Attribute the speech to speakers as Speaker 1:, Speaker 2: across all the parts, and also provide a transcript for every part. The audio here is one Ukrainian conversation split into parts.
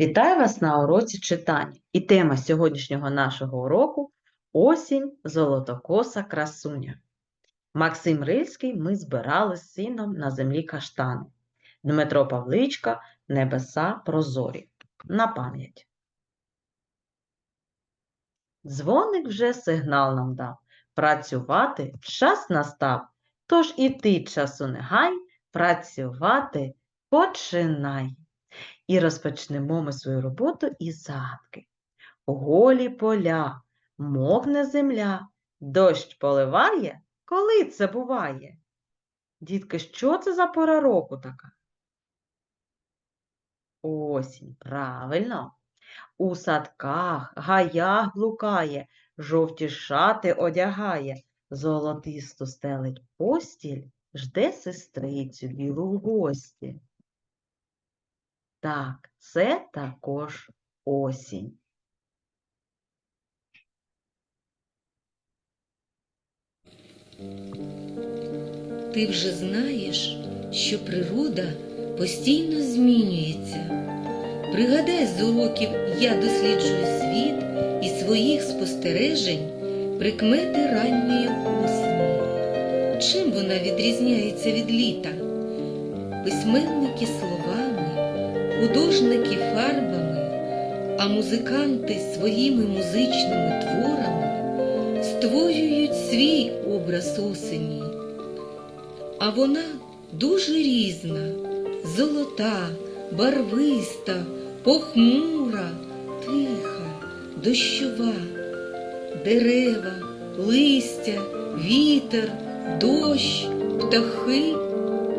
Speaker 1: Вітаю вас на уроці читання. І тема сьогоднішнього нашого уроку Осінь золотокоса красуня. Максим Рильський ми збирали з сином на землі каштани. Дмитро Павличка Небеса прозорі. На пам'ять. Дзвоник вже сигнал нам дав. Працювати час настав. Тож і ти часу не гай, працювати починай. І розпочнемо ми свою роботу із загадки. Голі поля, мокне земля, дощ поливає, коли це буває? Дітки, що це за пора року така? Осінь, правильно. У садках, гаях блукає, жовті шати одягає, золотисту стелить постіль, жде сестрицю білу в гості. Так, це також осінь.
Speaker 2: Ти вже знаєш, що природа постійно змінюється. Пригадай з уроків Я досліджую світ і своїх спостережень прикмети ранньої осені. Чим вона відрізняється від літа? Письменники словами, художники фарбами, а музиканти своїми музичними творами створюють свій образ осені. А вона дуже різна, золота, барвиста, похмура, тиха, дощова, дерева, листя, вітер, дощ, птахи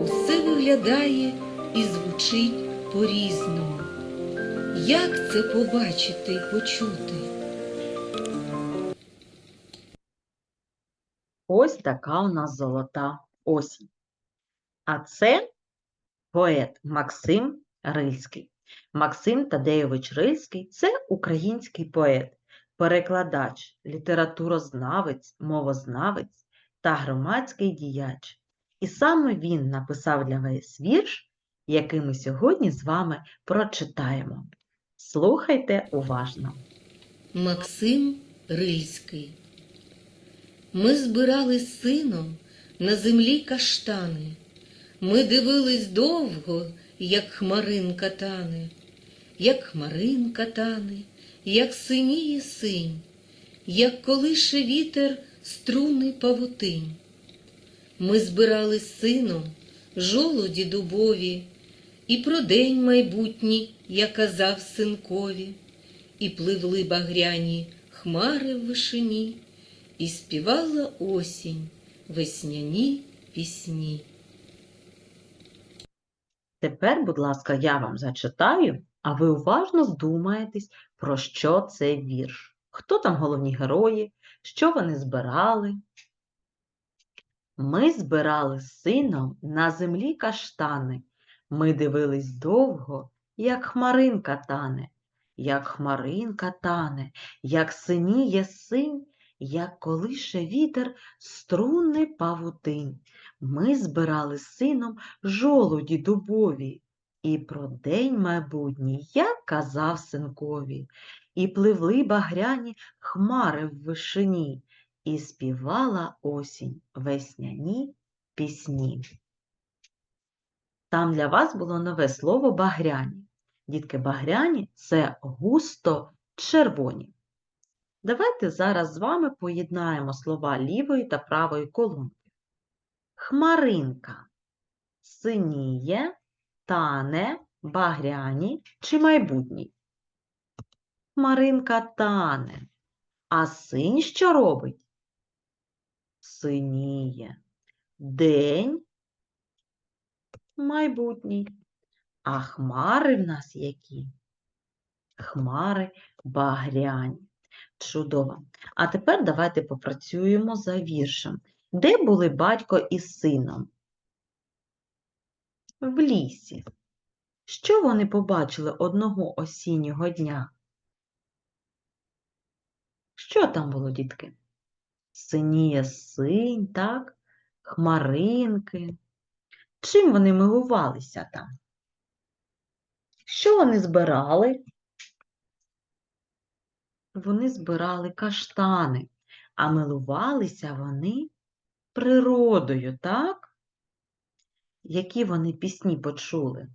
Speaker 2: усе виглядає і звучить по-різному. Як це побачити і почути?
Speaker 1: Ось така у нас золота осінь. А це поет Максим Рильський. Максим Тадеєвич Рильський це український поет, перекладач, літературознавець, мовознавець та громадський діяч. І саме він написав для вас вірш, який ми сьогодні з вами прочитаємо. Слухайте уважно.
Speaker 2: Максим Рильський. Ми збирали з сином на землі каштани. Ми дивились довго, як хмаринка тане, як хмаринка тане, як синіє синь, як колише вітер струни павутинь. Ми збирали з сином жолуді дубові, і про день майбутній я казав синкові, і пливли багряні хмари в вишині, і співала осінь весняні пісні.
Speaker 1: Тепер, будь ласка, я вам зачитаю, а ви уважно здумаєтесь, про що це вірш. Хто там головні герої, що вони збирали? Ми збирали з сином на землі каштани. Ми дивились довго, як хмаринка тане, як хмаринка тане, як синіє синь, як колише вітер струнний павутинь. Ми збирали сином жолуді дубові, і про день майбутній я казав синкові, і пливли багряні хмари в вишині, і співала осінь весняні пісні. Там для вас було нове слово багряні. Дітки, багряні це густо червоні. Давайте зараз з вами поєднаємо слова лівої та правої колонки. Хмаринка синіє, тане, багряні чи майбутній. Хмаринка тане. А синь що робить? Синіє. День майбутній. А хмари в нас які? Хмари багряні. Чудово. А тепер давайте попрацюємо за віршем. Де були батько із сином? В лісі. Що вони побачили одного осіннього дня? Що там було, дітки? Синіє синь, так? Хмаринки. Чим вони милувалися там? Що вони збирали? Вони збирали каштани, а милувалися вони природою, так? Які вони пісні почули?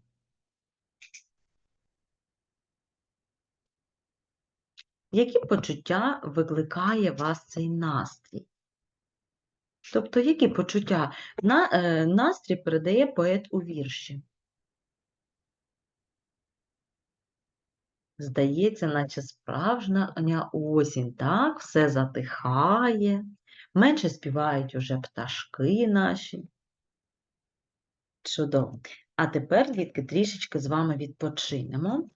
Speaker 1: Які почуття викликає вас цей настрій? Тобто, які почуття на, е, настрій передає поет у вірші? Здається, наче справжня осінь, так? Все затихає, менше співають уже пташки наші. Чудово. А тепер, дітки, трішечки з вами відпочинемо.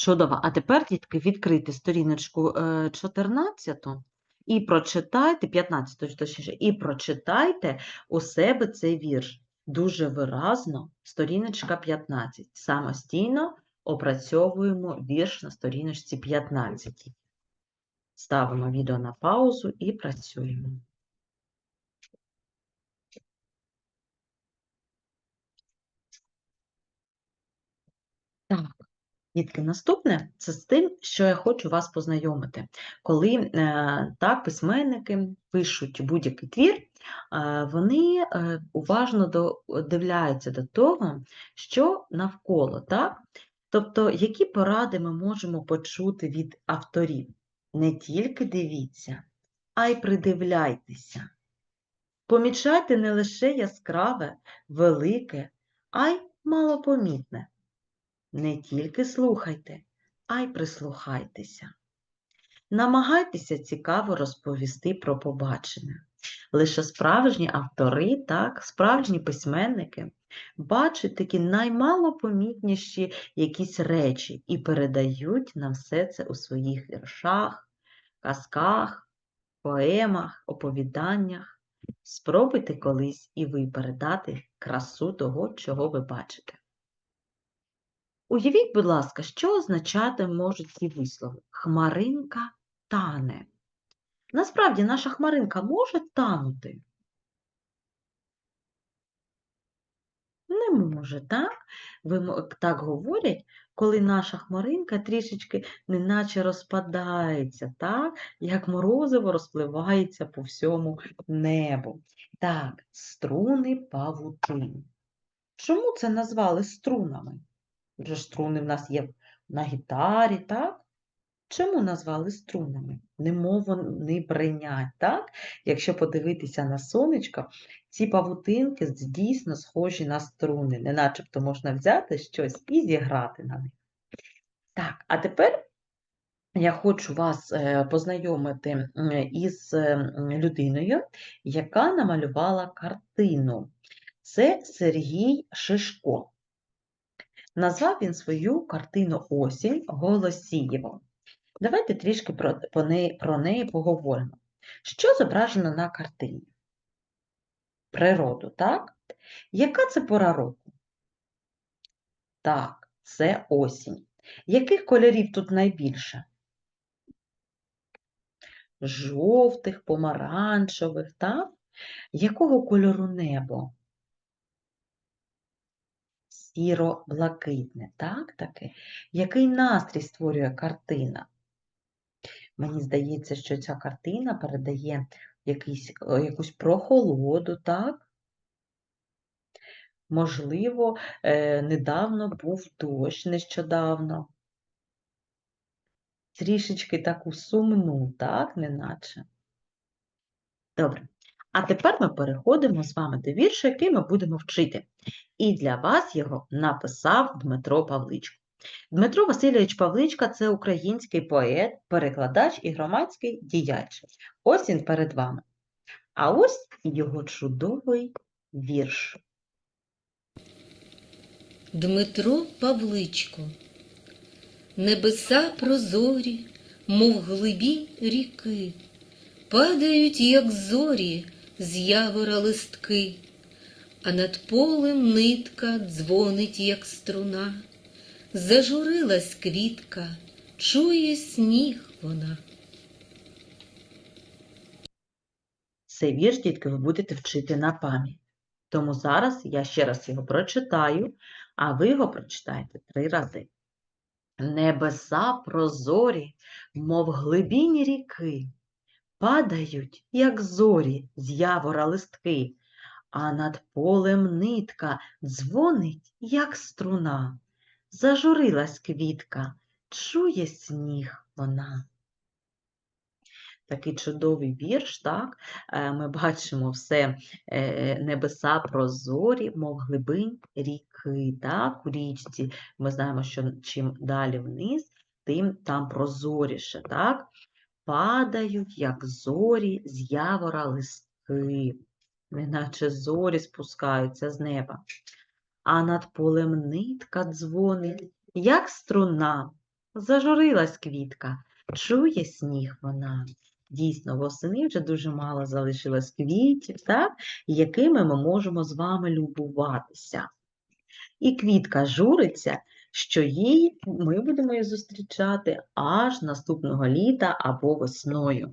Speaker 1: Чудово. А тепер, дітки, відкрийте сторіночку е, 14 і прочитайте, 15 точніше, і прочитайте у себе цей вірш. Дуже виразно, сторіночка 15. Самостійно опрацьовуємо вірш на сторіночці 15. Ставимо відео на паузу і працюємо. Так. Дітки, наступне це з тим, що я хочу вас познайомити. Коли е, так, письменники пишуть будь-який твір, е, вони е, уважно дивляються до того, що навколо. Так? Тобто, які поради ми можемо почути від авторів? Не тільки дивіться, а й придивляйтеся. Помічайте не лише яскраве, велике, а й малопомітне. Не тільки слухайте, а й прислухайтеся. Намагайтеся цікаво розповісти про побачене. Лише справжні автори, так, справжні письменники бачать такі наймалопомітніші якісь речі і передають нам все це у своїх віршах, казках, поемах, оповіданнях. Спробуйте колись і ви передати красу того, чого ви бачите. Уявіть, будь ласка, що означати можуть ці вислови? Хмаринка тане. Насправді, наша хмаринка може танути? Не може, так? Ви так говорять, коли наша хмаринка трішечки неначе розпадається, так? як морозиво розпливається по всьому небу. Так, струни павутин. Чому це назвали струнами? Вже струни в нас є на гітарі, так? Чому назвали струнами? Немов вони бринять, так? Якщо подивитися на сонечко, ці павутинки дійсно схожі на струни, не начебто можна взяти щось і зіграти на них. Так, а тепер я хочу вас е, познайомити із людиною, яка намалювала картину. Це Сергій Шишко. Назвав він свою картину Осінь Голосієво. Давайте трішки про, про, неї, про неї поговоримо. Що зображено на картині? Природу, так? Яка це пора року? Так, це осінь. Яких кольорів тут найбільше? Жовтих, помаранчевих, так? Якого кольору небо? Сіро-блакитне, так таке? Який настрій створює картина? Мені здається, що ця картина передає якийсь, е, якусь прохолоду, так? Можливо, е, недавно був дощ, нещодавно. Трішечки таку сумну, так, неначе. Добре. А тепер ми переходимо з вами до вірша, який ми будемо вчити. І для вас його написав Дмитро Павличко. Дмитро Васильович Павличка це український поет, перекладач і громадський діяч. Ось він перед вами. А ось його чудовий вірш.
Speaker 2: Дмитро Павличко, небеса прозорі, мов глибі ріки, падають, як зорі, з явора листки, а над полем нитка дзвонить, як струна, зажурилась квітка, чує сніг вона.
Speaker 1: Цей вірш, дітки, ви будете вчити на пам'ять. Тому зараз я ще раз його прочитаю, а ви його прочитаєте три рази. Небеса прозорі, мов глибінь ріки, падають, як зорі, з явора листки, а над полем нитка дзвонить, як струна. Зажурилась квітка, чує сніг вона. Такий чудовий вірш, так? Е, Ми бачимо все е, небеса прозорі, мов глибинь ріки, так? У річці ми знаємо, що чим далі вниз, тим там прозоріше, так? Падають, як зорі, з явора листки, неначе зорі спускаються з неба. А над полем нитка дзвонить, як струна, зажурилась квітка, чує сніг вона. Дійсно, восени вже дуже мало залишилось квітів, так? якими ми можемо з вами любуватися. І квітка журиться, що їй ми будемо її зустрічати аж наступного літа або весною.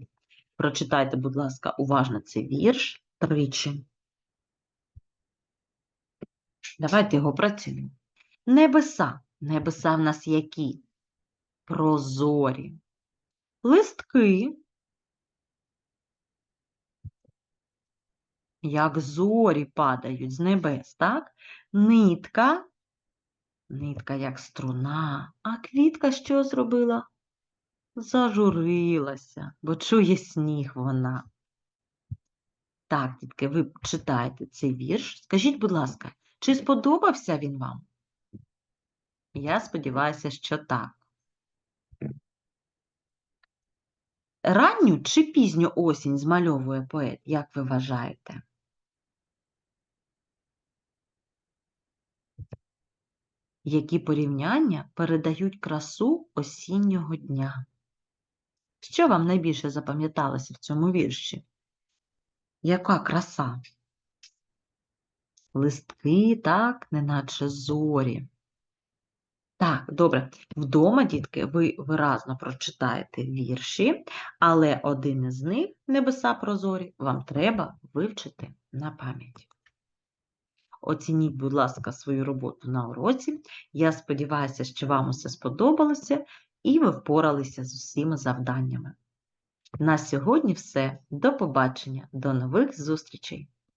Speaker 1: Прочитайте, будь ласка, уважно цей вірш тричі. Давайте його працюємо. Небеса. Небеса в нас які? Прозорі. Листки. Як зорі падають з небес, так? Нитка. Нитка як струна. А квітка що зробила? Зажурилася, бо чує сніг вона. Так, дітки, ви читаєте цей вірш. Скажіть, будь ласка, чи сподобався він вам? Я сподіваюся, що так. Ранню чи пізню осінь змальовує поет, як ви вважаєте? Які порівняння передають красу осіннього дня? Що вам найбільше запам'яталося в цьому вірші? Яка краса? Листки, так, неначе зорі. Так, добре. Вдома, дітки, ви виразно прочитаєте вірші, але один із них, небеса прозорі, вам треба вивчити на пам'ять. Оцініть, будь ласка, свою роботу на уроці. Я сподіваюся, що вам усе сподобалося і ви впоралися з усіма завданнями. На сьогодні все. До побачення, до нових зустрічей!